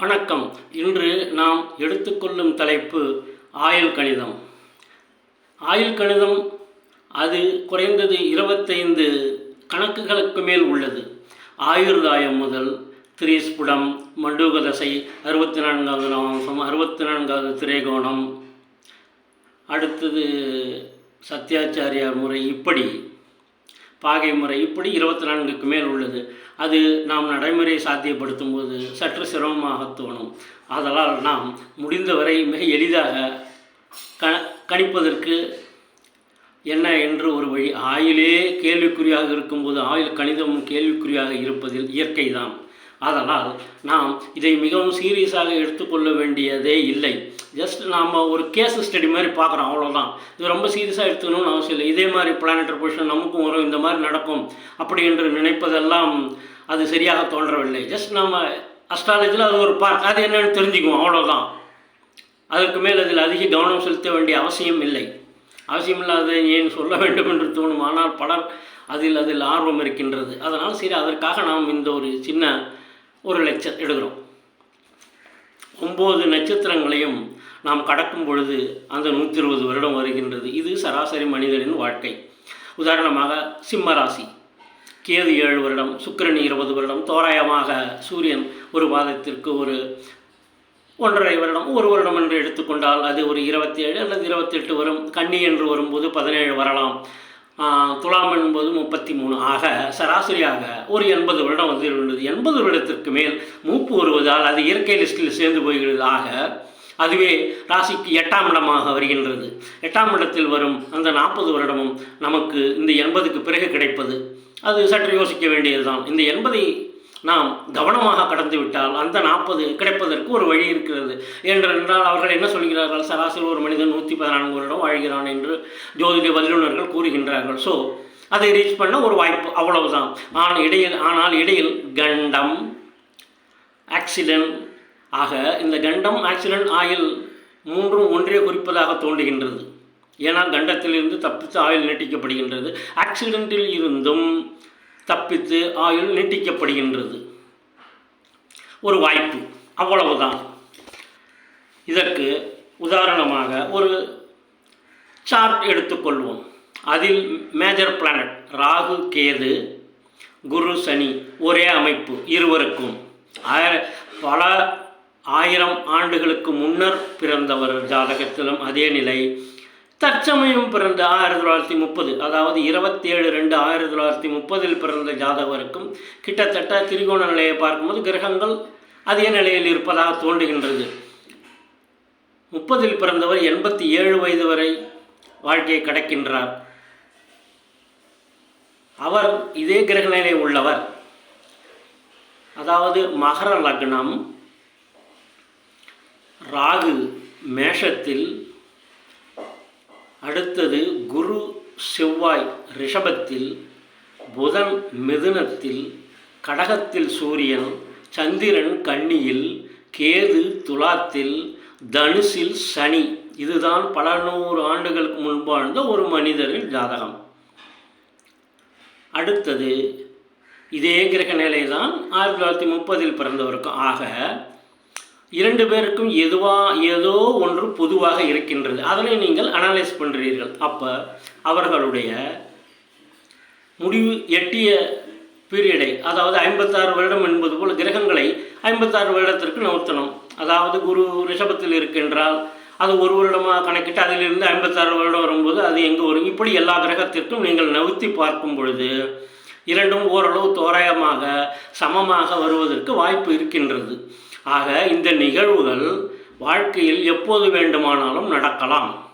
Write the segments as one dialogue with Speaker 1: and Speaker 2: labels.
Speaker 1: வணக்கம். இன்று நாம் எடுத்துக்கொள்ளும் தலைப்பு ஆயுள் கணிதம். ஆயுள் கணிதம் அது குறைந்தது இருபத்தைந்து கணக்குகளுக்கு மேல் உள்ளது. ஆயுர்தாயம் முதல் திரீஸ்புடம் மண்டூகதசை அறுபத்தி நான்காவது நவாம்சம் அறுபத்தி நான்காவது திரைகோணம். அடுத்தது சத்யாச்சாரியார் முறை இப்படி. பாகை முறை இப்படி இருபத்தி நான்குக்கு மேல் உள்ளது. அது நாம் நடைமுறை சாத்தியப்படுத்தும் போது சற்று சிரமமாக தோணும். ஆதலால் நாம் முடிந்தவரை மிக எளிதாக க கணிப்பதற்கு என்ன என்று ஒரு வழி. ஆயிலே கேள்விக்குறியாக இருக்கும்போது ஆயுள் கணிதமும் கேள்விக்குறியாக இருப்பதில் இயற்கைதான். அதனால் நாம் இதை மிகவும் சீரியஸாக எடுத்துக்கொள்ள வேண்டியதே இல்லை. ஜஸ்ட் நாம் ஒரு கேஸ் ஸ்டடி மாதிரி பார்க்குறோம் அவ்வளோதான் இது ரொம்ப சீரியஸாக எடுத்துக்கணும்னு அவசியம் இல்லை. இதே மாதிரி பிளானட்டரி பொசிஷன் நமக்கும் வரும் இந்த மாதிரி நடக்கும் அப்படி என்று நினைப்பதெல்லாம் அது சரியாக தோன்றவில்லை. ஜஸ்ட் நம்ம அஸ்ட்ராலஜியில் அது ஒரு பார்க் அது என்னென்னு தெரிஞ்சுக்குவோம் அவ்வளோதான் அதற்கு மேல் அதில் அதிக கவனம் செலுத்த வேண்டிய அவசியம் இல்லை. அவசியமில்லாத ஏன் சொல்ல வேண்டும் என்று தோணும் ஆனால் பலர் அதில் அதில் ஆர்வம் இருக்கின்றது. அதனால் சரி அதற்காக நாம் இந்த ஒரு சின்ன ஒரு லெக்சர் எடுக்கிறோம் ஒம்பது நட்சத்திரங்களையும் நாம் கடக்கும் பொழுது அந்த நூற்றி இருபது வருடம் வருகின்றது. இது சராசரி மனிதனின் வாழ்க்கை. உதாரணமாக சிம்ம ராசி. கேது ஏழு வருடம் சுக்கிரன் இருபது வருடம் தோராயமாக சூரியன் ஒரு மாதத்திற்கு ஒரு ஒன்றரை வருடம் ஒரு வருடம் என்று எடுத்துக்கொண்டால் அது ஒரு இருபத்தி ஏழு அல்லது இருபத்தெட்டு வரும். கன்னி என்று வரும்போது பதினேழு வரலாம். துலாம் என்பது முப்பத்தி மூணு ஆக சராசரியாக ஒரு எண்பது வருடம் வந்து எண்பது வருடத்திற்கு மேல் மூப்பு வருவதால் அது இயற்கை லிஸ்டில் சேர்ந்து போகிறது ஆக அதுவே ராசிக்கு எட்டாம் இடமாக வருகின்றது. எட்டாம் இடத்தில் வரும் அந்த நாற்பது வருடமும் நமக்கு இந்த எண்பதுக்கு பிறகு கிடைப்பது. அது சற்று யோசிக்க வேண்டியதுதான். இந்த எண்பதை நாம் கவனமாக கடந்து விட்டால் அந்த நாற்பது கிடைப்பதற்கு ஒரு வழி இருக்கிறது. என்றென்றால் அவர்கள் என்ன சொல்கிறார்கள்? சராசரி ஒரு மனிதன் நூற்றி பதினான்கு வருடம் வாழ்கிறான் என்று ஜோதிட வல்லுநர்கள் கூறுகின்றார்கள். ஸோ அதை ரீச் பண்ண ஒரு வாய்ப்பு அவ்வளவுதான். ஆனால் இடையில் ஆனால் இடையில் கண்டம் ஆக்சிடென்ட் ஆக இந்த கண்டம் ஆக்சிடென்ட் ஆயில் மூன்றும் ஒன்றே குறிப்பதாக தோன்றுகின்றது. ஏனால் கண்டத்திலிருந்து தப்பித்து ஆயில் நீட்டிக்கப்படுகின்றது. ஆக்சிடென்ட்டில் இருந்தும் தப்பித்து ஆயுள் நீட்டிக்கப்படுகின்றது. ஒரு வாய்ப்பு. அவ்வளவுதான். இதற்கு உதாரணமாக ஒரு சார்ட் எடுத்துக்கொள்வோம். அதில் மேஜர் பிளானட் ராகு கேது குரு சனி ஒரே அமைப்பு இருவருக்கும். பல ஆயிரம் ஆண்டுகளுக்கு முன்னர் பிறந்தவர் ஜாதகத்திலும் அதே நிலை. தற்சமயம் பிறந்த ஆயிரத்தி தொள்ளாயிரத்தி முப்பது அதாவது இருபத்தி ஏழு ரெண்டு ஆயிரத்தி தொள்ளாயிரத்தி முப்பதில் பிறந்த ஜாதகருக்கும் கிட்டத்தட்ட திரிகோண நிலையை பார்க்கும்போது கிரகங்கள் அதே நிலையில் இருப்பதாக தோன்றுகின்றது. முப்பதில் பிறந்தவர் எண்பத்தி ஏழு வயது வரை வாழ்க்கையை கடக்கின்றார். அவர் இதே கிரக நிலை உள்ளவர். அதாவது மகர லக்னம் ராகு மேஷத்தில் அடுத்தது குரு செவ்வாய் ரிஷபத்தில் புதன் மிதுனத்தில் கடகத்தில் சூரியன் சந்திரன் கன்னியில் கேது துலாத்தில் தனுசில் சனி. இதுதான் பல நூறு ஆண்டுகளுக்கு முன்பாழ்ந்த ஒரு மனிதரின் ஜாதகம். அடுத்தது இதே கிரக நிலை தான் ஆயிரத்தி தொள்ளாயிரத்தி முப்பதில் பிறந்தவருக்கும் ஆக இரண்டு பேருக்கும் எதுவா ஏதோ ஒன்று பொதுவாக இருக்கின்றது. அதனை நீங்கள் அனலைஸ் பண்ணுறீர்கள் அப்போ அவர்களுடைய முடிவு எட்டிய பீரியடை அதாவது ஐம்பத்தாறு வருடம் என்பது போல் கிரகங்களை ஐம்பத்தாறு வருடத்திற்கு நவுத்தணும் அதாவது குரு ரிஷபத்தில் இருக்கின்றால் அது ஒரு வருடமாக கணக்கிட்டு அதிலிருந்து ஐம்பத்தாறு வருடம் வரும்போது அது எங்கே வரும்? இப்படி எல்லா கிரகத்திற்கும் நீங்கள் நவுத்தி பார்க்கும் பொழுது இரண்டும் ஓரளவு தோராயமாக சமமாக வருவதற்கு வாய்ப்பு இருக்கின்றது. ஆக இந்த நிகழ்வுகள் வாழ்க்கையில் எப்போது வேண்டுமானாலும் நடக்கலாம்.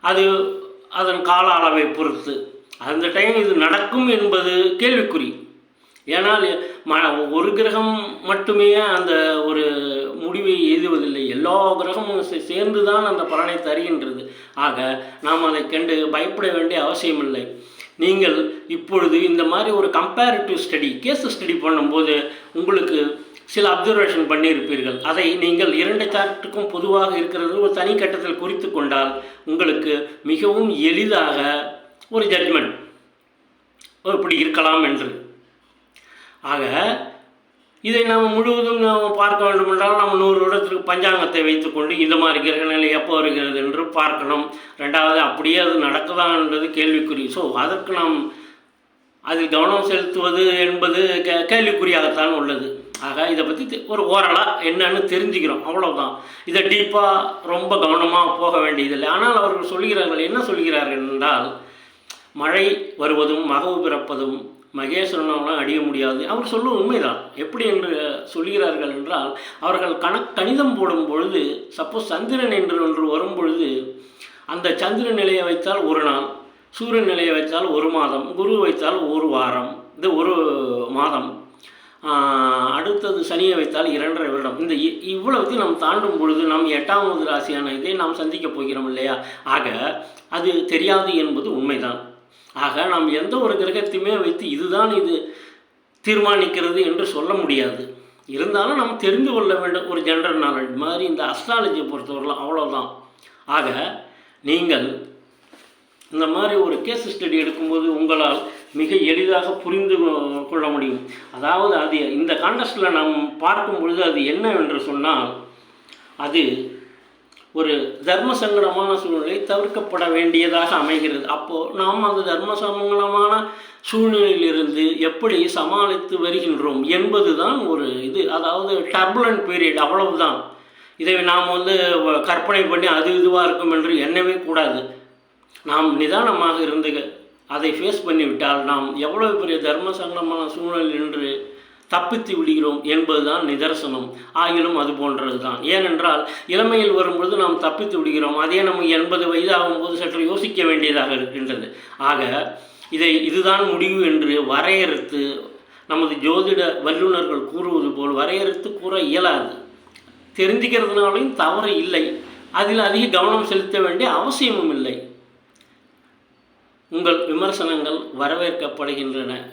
Speaker 1: அது அதன் கால அளவை பொறுத்து. அந்த டைம் இது நடக்கும் என்பது கேள்விக்குறி. ஏனால் ம ஒரு கிரகம் மட்டுமே அந்த ஒரு முடிவை எழுதுவதில்லை எல்லா கிரகமும் சே- சேர்ந்து தான் அந்த பலனை தருகின்றது. ஆக நாம் அதை கண்டு பயப்பட வேண்டிய அவசியமில்லை. நீங்கள் இப்பொழுது இந்த மாதிரி ஒரு கம்பேரிட்டிவ் ஸ்டடி கேஸ் ஸ்டடி பண்ணும்போது உங்களுக்கு சில அப்சர்வேஷன் பண்ணியிருப்பீர்கள். அதை நீங்கள் இரண்டு சார்ட்டுக்கும் பொதுவாக இருக்கிறது ஒரு தனி கட்டத்தில் குறித்து கொண்டால் உங்களுக்கு மிகவும் எளிதாக ஒரு ஜட்மெண்ட் இப்படி இருக்கலாம் என்று. ஆக இதை நாம் முழுவதும் நாம் பார்க்க வேண்டும் என்றால் நம்ம நூறு வருடத்திற்கு பஞ்சாங்கத்தை வைத்துக்கொண்டு இந்த மாதிரி கிரகநிலை எப்போ வருகிறது என்று பார்க்கணும். ரெண்டாவது அப்படியே அது நடக்குதான்ன்றது கேள்விக்குறி. ஸோ அதற்கு நாம் அதில் கவனம் செலுத்துவது என்பது கே கேள்விக்குறியாகத்தான் உள்ளது. ஆக இதை பற்றி ஒரு ஓரலாக என்னன்னு தெரிஞ்சுக்கிறோம். அவ்வளோதான் இதை டீப்பாக ரொம்ப கவனமாக போக வேண்டியதில்லை. ஆனால் அவர்கள் சொல்கிறார்கள் என்ன சொல்கிறார்கள் என்றால் மழை வருவதும் மகவு பிறப்பதும் மகேஸ்வரனாலாம் அடிய முடியாது. அவர் சொல்லும் உண்மைதான். எப்படி என்று சொல்கிறார்கள் என்றால் அவர்கள் கணக் கணிதம் போடும் பொழுது சப்போஸ் சந்திரன் என்று ஒன்று வரும் பொழுது அந்த சந்திரன் நிலையை வைத்தால் ஒரு நாள் சூரியன் நிலையை வைத்தால் ஒரு மாதம் குரு வைத்தால் ஒரு வாரம் இது ஒரு மாதம். அடுத்தது சனியை வைத்தால் இரண்டரை வருடம். இந்த இ- இவ்வளவுத்தையும் நாம் தாண்டும் பொழுது நாம் எட்டாவது ராசியான இதை நாம் சந்திக்கப் போகிறோம் இல்லையா? ஆக அது தெரியாது என்பது உண்மைதான். ஆக நாம் எந்த ஒரு கிரகத்தையுமே வைத்து இதுதான் இது தீர்மானிக்கிறது என்று சொல்ல முடியாது. இருந்தாலும் நாம் தெரிந்து கொள்ள வேண்டும் ஒரு ஜென்ரல் நாலேஜ் மாதிரி இந்த அஸ்ட்ராலஜியை பொறுத்தவரைலாம் அவ்வளோதான் ஆக நீங்கள் இந்த மாதிரி ஒரு கேஸ் ஸ்டடி எடுக்கும்போது உங்களால் மிக எளிதாக புரிந்து கொ- கொள்ள முடியும். அதாவது அது இந்த கான்டெஸ்டில் நாம் பார்க்கும் பொழுது அது என்னவென்று சொன்னால் அது ஒரு தர்ம சங்கடமான சூழ்நிலை தவிர்க்கப்பட வேண்டியதாக அமைகிறது. அப்போது நாம் அந்த தர்ம சங்கடமான சூழ்நிலையிலிருந்து எப்படி சமாளித்து வருகின்றோம் என்பது தான் ஒரு இது. அதாவது டர்புலன்ட் பீரியட் அவ்வளவுதான். இதை நாம் வந்து கற்பனை பண்ணி அது இதுவாக இருக்கும் என்று எண்ணவே கூடாது. நாம் நிதானமாக இருந்து அதை ஃபேஸ் பண்ணிவிட்டால் நாம் எவ்வளவு பெரிய தர்ம சங்கடமான சூழல் என்று தப்பித்து விடுகிறோம் என்பதுதான் நிதர்சனம். ஆகிலும் அது போன்றது தான் ஏனென்றால் இளமையில் வரும்பொழுது நாம் தப்பித்து விடுகிறோம். அதே நம்ம எண்பது வயது ஆகும்போது சற்று யோசிக்க வேண்டியதாக இருக்கின்றது. ஆக இதை இதுதான் முடிவு என்று வரையறுத்து நமது ஜோதிட வல்லுநர்கள் கூறுவது போல் வரையறுத்து கூற இயலாது. தெரிஞ்சுக்கிறதுனாலையும் தவறு இல்லை. அதில் அதிக கவனம் செலுத்த வேண்டிய அவசியமும் இல்லை. உங்கள் விமர்சனங்கள் வரவேற்கப்படுகின்றன.